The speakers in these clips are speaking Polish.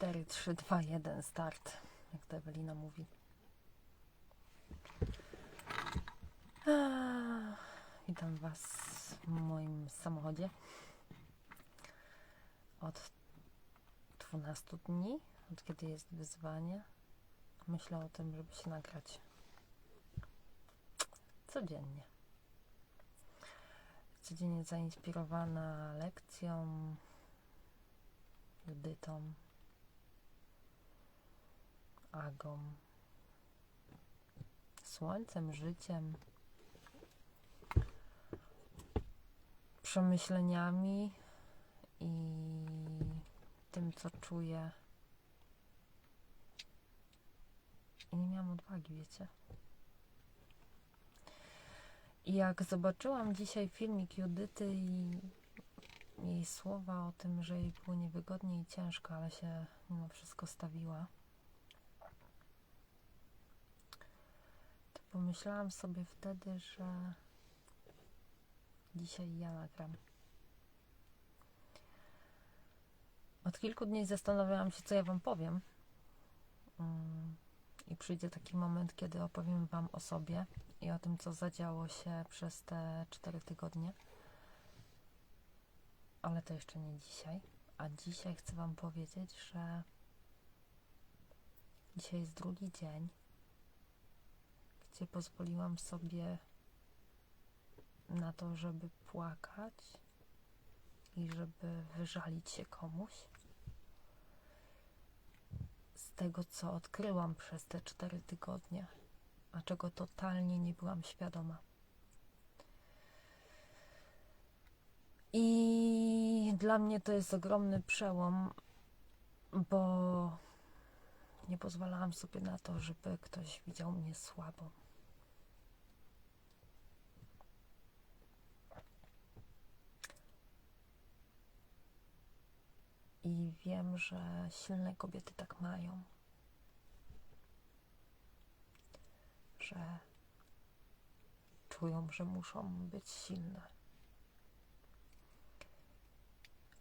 4, 3, 2, 1, start. Jak to Ewelina mówi. Witam Was w moim samochodzie. Od 12 dni, od kiedy jest wyzwanie, myślę o tym, żeby się nagrać codziennie. Codziennie zainspirowana lekcją, Judytą, Agą, słońcem, życiem, przemyśleniami i tym, co czuję. I nie miałam odwagi, wiecie. I jak zobaczyłam dzisiaj filmik Judyty i jej słowa o tym, że jej było niewygodnie i ciężko, ale się mimo wszystko stawiła, pomyślałam sobie wtedy, że dzisiaj ja nagram. Od kilku dni zastanawiałam się, co ja Wam powiem. Mm, I przyjdzie taki moment, kiedy opowiem Wam o sobie i o tym, co zadziało się przez te cztery tygodnie. Ale to jeszcze nie dzisiaj. A dzisiaj chcę Wam powiedzieć, że dzisiaj jest drugi dzień, gdzie pozwoliłam sobie na to, żeby płakać i żeby wyżalić się komuś z tego, co odkryłam przez te cztery tygodnie, a czego totalnie nie byłam świadoma. I dla mnie to jest ogromny przełom, bo nie pozwalałam sobie na to, żeby ktoś widział mnie słabo. I wiem, że silne kobiety tak mają. Że czują, że muszą być silne.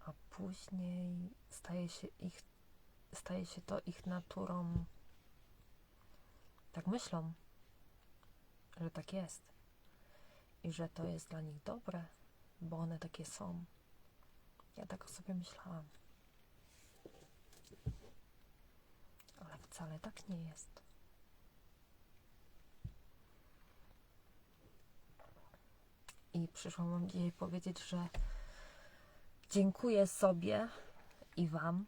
A później staje się ich staje się to ich naturą. Tak myślą, że tak jest. I że to jest dla nich dobre, bo one takie są. Ja tak o sobie myślałam. Ale wcale tak nie jest. I przyszłam Wam dzisiaj powiedzieć, że dziękuję sobie i Wam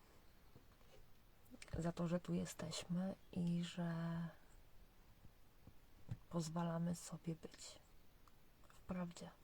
za to, że tu jesteśmy i że pozwalamy sobie być w prawdzie.